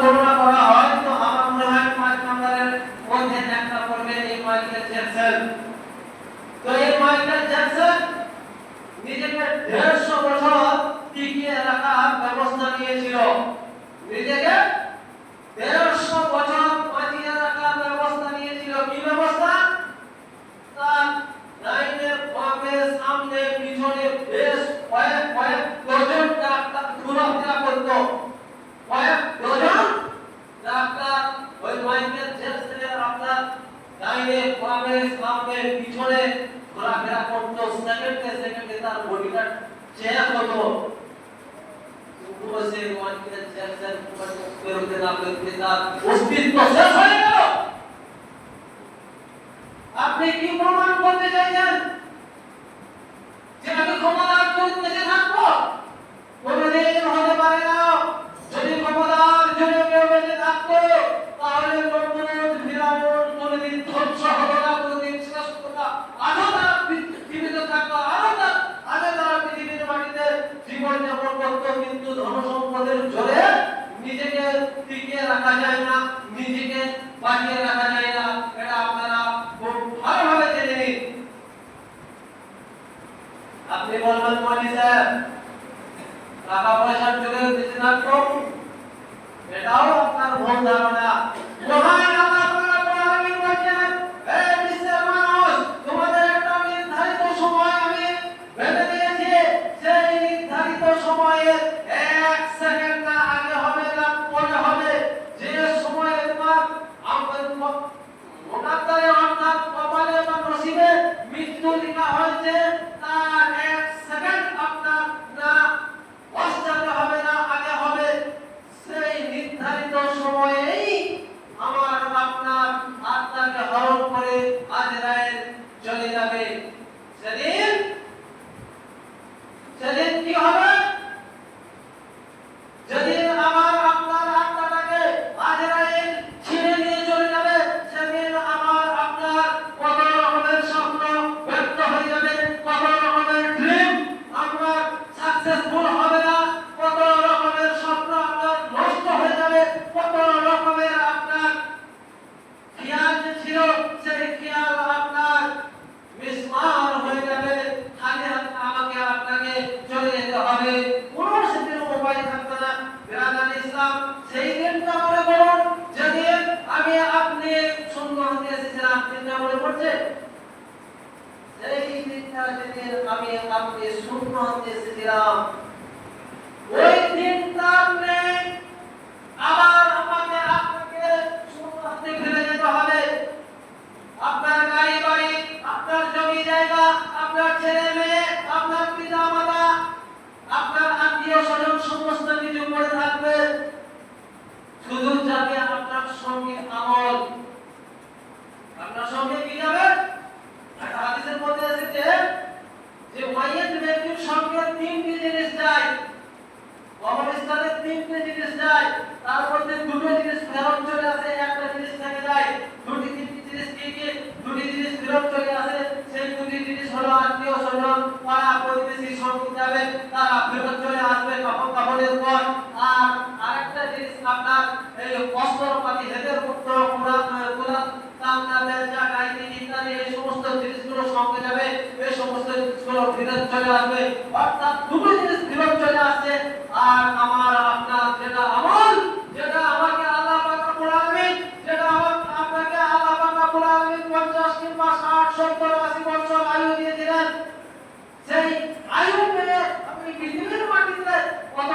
গণনা করা হয়, তো আমার মনে হয় পাঁচ নম্বরের মধ্যে দেখা করবে এই মাইকেল জ্যাকসন। তো এই মাইকেল জ্যাকসন নিজেকে দেড়শো বছর টিকিয়ে রাখার ব্যবস্থা নিয়েছিল। নিজেকে দেড়শো আপনি বলবেন মানে স্যার টাকা পয়সার যুগে দিতে থাকব এটাও আপনার ভুল ধারণা। মহান আল্লাহ বিশ্বের মানুষ, তোমাদের একটা নির্ধারিত সময় আমি বেঁধে দিয়েছি। সেই নির্ধারিত এক সেকেন্ড না আগে হবে না, পরে হবে। যে সময়ে তোমার আপনার মোনাতারে অর্থাৎ কপালে বা নসিবে মৃত্যু লেখা হয় চিন্তা মনে পড়ছে আপনার জমি জায়গা, আপনার ছেলে মেয়ে, আপনার পিতা মাতা আপনার আত্মীয় স্বজন, সমস্ত কিছু করে থাকবে। শুধু যাতে আপনার সঙ্গে আমার ফিরে চলে আসবে, অর্থাৎ দুটো জিনিস ফিরে চলে আসছে, আর আমার আপনার যেটা আমল, যেটা আমাকে আল্লাহ পাক রব্বুল আলামিন, যেটা আমার আপনাকে আল্লাহ পাক রব্বুল আলামিন 50 কিংবা 60 70 80 বছর আয়ু দিয়ে দিলেন। সেই আয়ু পেয়ে আপনি পৃথিবীর মাটিতে কত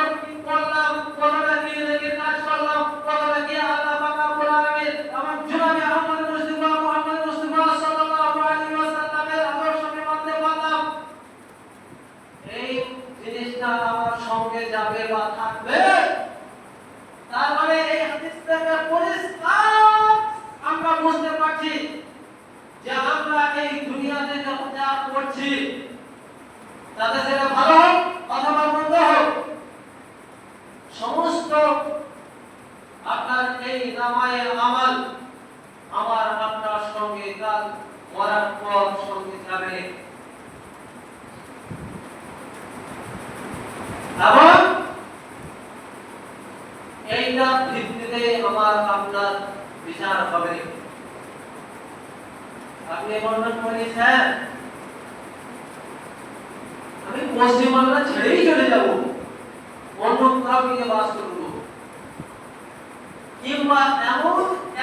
এই নামায় আমাল আমার আপনার সঙ্গে কাল মরার পর সঙ্গে যাবে। এবং এইটা ভিত্তিতে আমার আপনার বিচার হবে। আপনি বর্ণনা করেছেন আমি পশ্চিম বাংলা ছেড়েই চলে যাব। অন্য কোথাও গিয়ে বাস করব। কিংবা এমন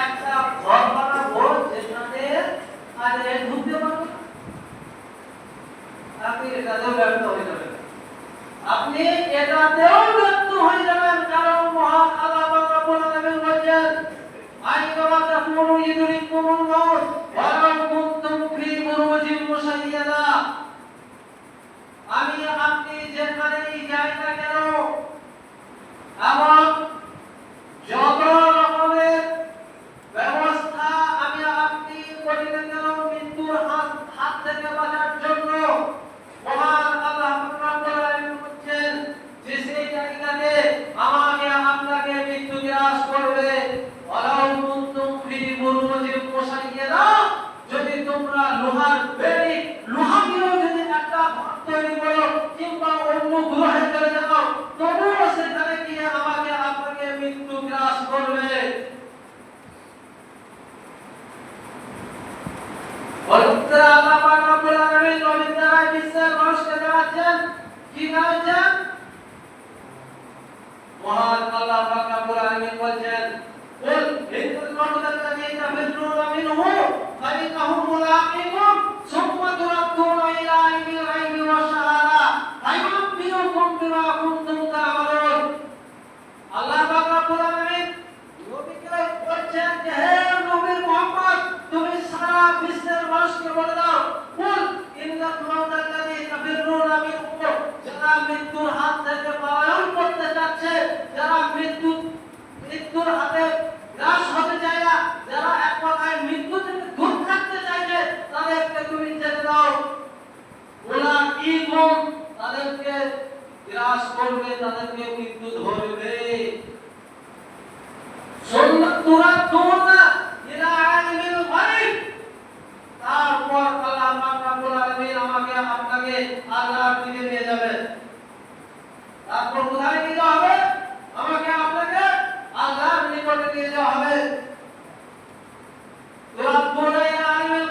একটা ঘর বানাবো যেখানে আর ঢুকতে পারবে আপনি এটাতেও ব্যর্থ হয়ে যাবেন। আপনি এটাতেও ব্যর্থ হয়ে যাবেন কারণ মহান আল্লাহ পাক রব্বুল আলামিন বলেন আইনামা তাকুনু ইদরিকুমুল মাউত ওয়া লাউ কুনতুম ফি বুরুজিন মুশাইয়াদা আমি করবে পবিত্র আল্লাহ পাক রব্বুল আলামিন নবীর দ্বারা বিশ্বের মানুষকে জানাচ্ছেন কি জানাচ্ছেন মহান আল্লাহ পাক রব্বুল আলামিন বলছেন قل إن الموت الذي تفرون منه فإنه ملاقيكم গ্রাস করবে তাদেরকে মৃত্যু ধরবে গায়ব তারপর কোথায় নিয়ে হবে? আমাকে আপনাকে আল্লাহর নিকটে নিয়ে যাওয়া হবে। তুরাব্বুনা ইলা আলিমিল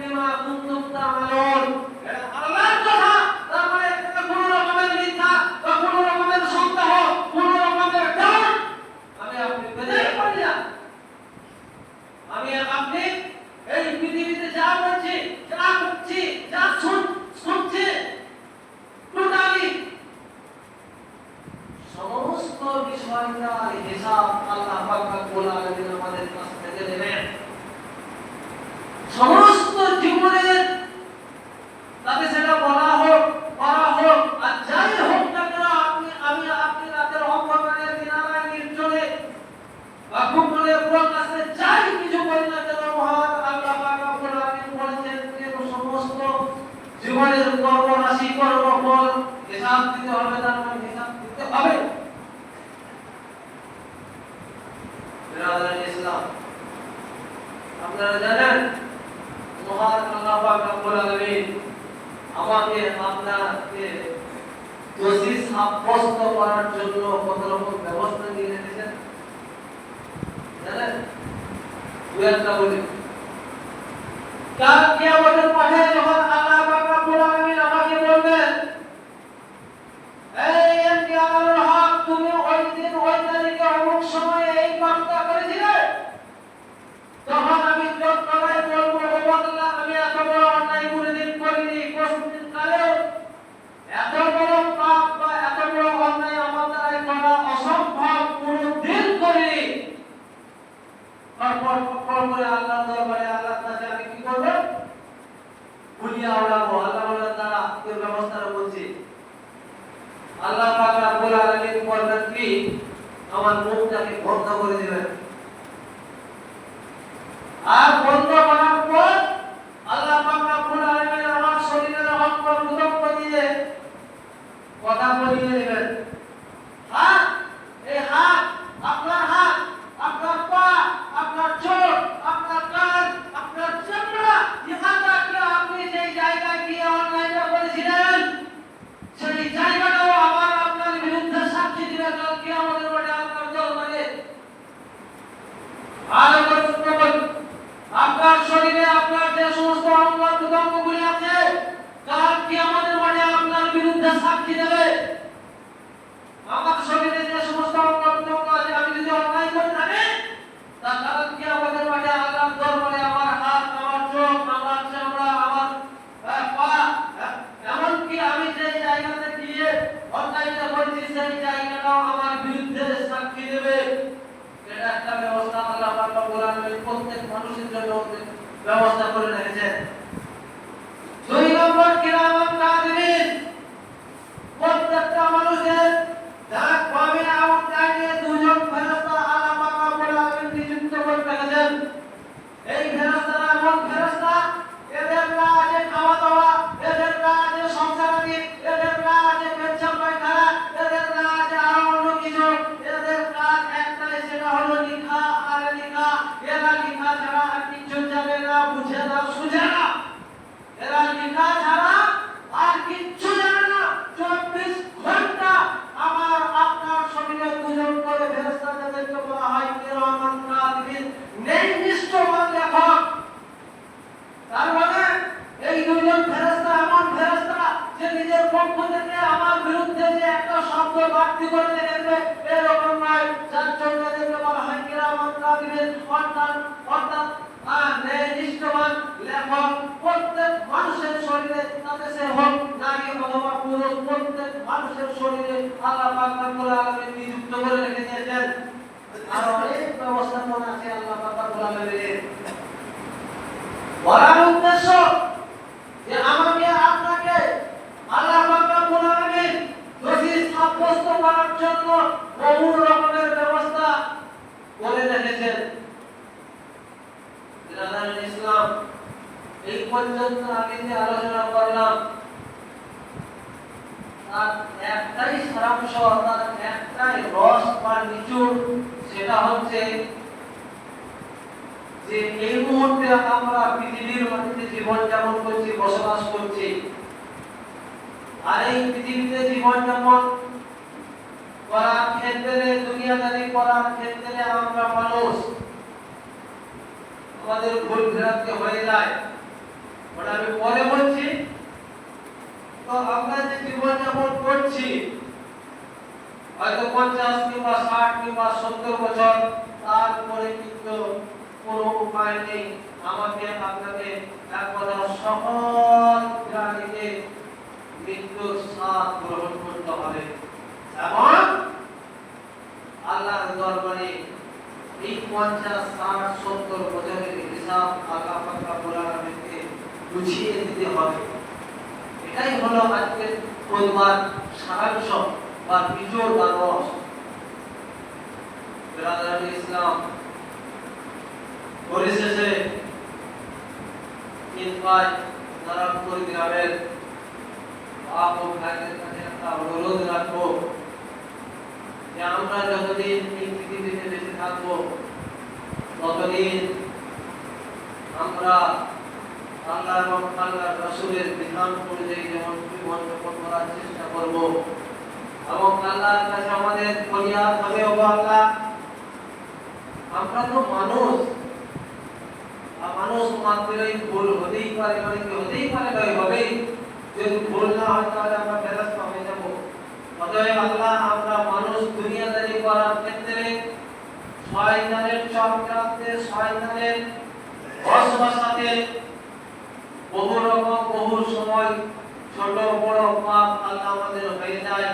বিমা কুনতুম তা'মালুন এটা আল্লাহর কথা তার মানে এখানে কোনো রকমের মিথ্যা বা কোনো রকমের সন্দেহ কোনো রকমের ডাউট আমি আপনি পেতেই পারি না আমি আর আপনি এই পৃথিবীতে যা বলছি যা করছি যা শুন শুনছি টোটালি সমস্ত বিষয়টার সমস্ত জীবনের তাতে সেটা বলা হোক করা হোক আর যাই হোক না কেন আপনি আমি আপনি রাতের অন্ধকারে দিনারায় নির্জনে বা গোপনে প্রকাশে যাই কিছু করি না কেন মহান আল্লাহ পাক রব্বুল আলামিন বলেছেন যে সমস্ত জীবনের কর্ম রাশি কর্মফল হিসাব দিতে হবে, তার মানে হিসাব দিতে হবে বিরাদার ইসলাম আপনারা জানেন মহান আল্লাহ পাক রব্বুল আলামিন আমাকে আপনাকে দোষী সাব্যস্ত করার জন্য কত রকম ব্যবস্থা নিয়ে রেখেছেন জানেন? আমাকে বলবেন এই হক, তুমি ওই দিন ওই তারিখে অমুক সময়ে এই কাজটা করেছিলে তখন আমি চট্টগ্রামে বলব ও আল্লাহ আমি এত বড় অন্যায় কোনোদিন করিনি কোনদিন কালেও এত বড় পাপ বা এত বড় অন্যায় আমার দ্বারাই করা অসম্ভব কোনোদিন করিনি পর করে দরবারে আল্লাহর কাছে আমি কি করব? বুলিয়া আল্লাহ বলেন তারা তোর ব্যবস্থাটা আল্লাহ পাক আলামিন বলেন কি? আমার মুখটাকে বন্ধ করে দিবেন। আর বন্ধ করার পর আল্লাহ পাক রব্বুল আলামিন আমার শরীরের অঙ্গ দুরঙ্গ দিয়ে কথা বলিয়ে দিবেন হাত এই হাত আপনার হাত আপনার পা আপনার চোখ আপনার কান আপনার চামড়া ইহাটা কি আপনি যেই জায়গায় গিয়ে অন্যায়টা করেছিলেন সেই জায়গাটাও আবার আপনার বিরুদ্ধে সাক্ষ্য সমস্ত অঙ্গ প্রত্যঙ্গগুলি আছে কাল কি আমাদের মানে আপনার বিরুদ্ধে সাক্ষী দেবে? আমার শরীরে যে সমস্ত অঙ্গ প্রত্যঙ্গ আছে, আমি যদি অন্যায় করে থাকি তার কারণ কি আমাদের মানে আল্লাহ দরবারে আমার হাত আমার চোখ আমার চামড়া আমার আহ, পা আহ, এমনকি আমি যে জায়গাতে গিয়ে অন্যায়টা করছি সেই জায়গাটাও আমার বিরুদ্ধে সাক্ষী দেবে এটা একটা ব্যবস্থা আল্লাহ পাক রব্বুল আলামিন প্রত্যেক মানুষের জন্য ব্যবস্থা করে রেখেছেন দুই নম্বর কিরামান কাদিবিন প্রত্যেকটা মানুষের ডাক পাবে এবং ডাকে দুজন ফেরেশতা আল্লাহ পাক রব্বুল আলামিন নিযুক্ত করে রেখেছেন এই ফেরেশতারা এমন ফেরেশতা এদের কাজ খাওয়া দাওয়া এদের কাজ সংসারাদি এদের কাজ পেচ্ছাপ পায়খানা এদের কাজ আরও অন্য কিছু এদের কাজ একটাই সেটা হলো লিখা আর লিখা এরা লিখা ছাড়া আর কিছু যাবে না বুঝে না সুঝে না এরা লিখা ছাড়া আর কিচ্ছু জানে না চব্বিশ ঘণ্টা আমার আপনার শরীরে দুজন করে ফেরেশতা যাদেরকে বলা হয় কিরামান কাতিবিন নেই নিষ্ঠবান লেখক তার মানে এই দুজন ফেরেশতা এমন ফেরেশতা যে নিজের পক্ষ থেকে আমার বিরুদ্ধে যে একটা শব্দ বাড়তি করে দেখবে এরকম নয় যার জন্য এদেরকে বলা হয় কিরামান কাতিবিন অর্থাৎ অর্থাৎ আহ, ন্যায় নিষ্ঠবান লেখক প্রত্যেক মানুষের শরীরে তাতে সে হোক, নারী অথবা পুরুষ, প্রত্যেক মানুষের শরীরে আল্লাহ পাক রব্বুল আলামিন নিযুক্ত করে রেখে আর অনেক ব্যবস্থাপনা আছে আল্লাহ পাক রব্বুল আলামিনের বলার উদ্দেশ্য যে আমাকে আপনাকে আল্লাহ পাক রব্বুল আলামিন দোষী সাব্যস্ত করার জন্য বহু রকমের ব্যবস্থা করে রেখেছেন বিরাদার ইসলাম এই পর্যন্ত আমি যে আলোচনা করলাম তার একটাই সারাংশ তার একটাই রস বা নিচুড় সেটা হচ্ছে যে এই মুহূর্তে আমরা পৃথিবীর মাটিতে জীবন যাপন করছি, বসবাস করছি। আর এই পৃথিবীতে জীবন যাপন করার ক্ষেত্রে, দুনিয়াদারি করার ক্ষেত্রে আমরা মানুষ। আমাদের ভুল ভ্রান্তি হয়ে যায়। ওটা আমি পরে বলছি। তো আমরা যে জীবন যাপন করছি, হয়তো পঞ্চাশ কিংবা ষাট কিংবা সত্তর বছর কোনো উপায় নেই। আমাকে আপনাকে এক সকল প্রাণীকে মৃত্যুর স্বাদ গ্রহণ করতে হবে। এবং আল্লাহর দরবারে এই পঞ্চাশ, ষাট, সত্তর বছরের হিসাব আল্লাহ পাকা বলাকে বুঝিয়ে দিতে হবে। এটাই হলো আজকের পরিবার সারাংশ বা বিজোর বা ইসলাম পরিশেষে নারায়ণপুর গ্রামের অনুরোধ রাখব যে আমরা যতদিন পৃথিবীতে বেঁচে থাকব, ততদিন আমরা আল্লাহ এবং আল্লাহ রসুলের বিধান অনুযায়ী যেমন জীবন করার চেষ্টা করব এবং আল্লাহর কাছে আমাদের ফরিয়াদ হবে আল্লাহ আমরা তো মানুষ মানুষ মাত্রই ভুল, হতেই পারে মানে কি, হতেই পারে নয় হবেই যদি ভুল না হয় তাহলে আমরা ফেরস্তা হয়ে যাব? অতএব আল্লাহ, আমরা মানুষ দুনিয়াদারি করার ক্ষেত্রে শয়তানের চক্রান্তে, শয়তানের বসবাসাতে বহু রকম, বহু সময় ছোট, বড় পাপ আল্লাহ আমাদের হয়ে যায়।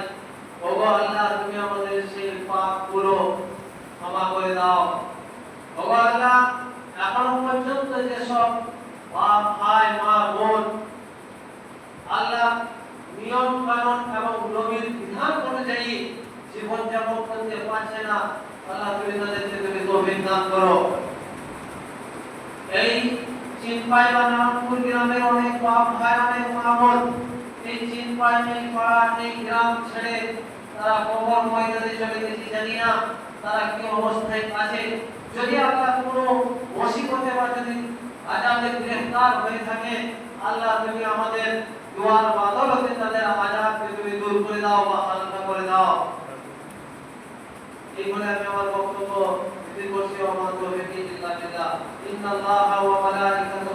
ওগো আল্লাহ, তুমি আমাদের সেই পাপগুলো ক্ষমা করে দাও। ওগো আল্লাহ এখনও পর্যন্ত যেসব বাপ, ভাই, মা, বোন, আল্লাহ নিয়ম কানুন এবং নবীর বিধান অনুযায়ী জীবন যাপন করতে পারছে না। আল্লাহ তুমি তাদেরকে তুমি তৌফিক দান করো। এই চিনপাই বা নামপুর গ্রামের অনেক বাপ ভাই, অনেক মা বোন এই চিনপাই এই পাড়া এই গ্রাম ছেড়ে তারা কবর ময়দানে চলে গেছে জানি না। তারা কি অবস্থায় আছে? যদি আল্লাহ কোনো মুসিবতে বা যদি আজাবে গ্রেফতার হয়ে থাকে, আল্লাহ তুমি আমাদের দোয়ার বদলতে তাদের আজাবকে তুমি দূর করে দাও বা হালকা করে দাও। এই বলে আমি আমার বক্তব্য করছি। আমার ইন্নাল্লাহা ওয়া মালাইকাতাহু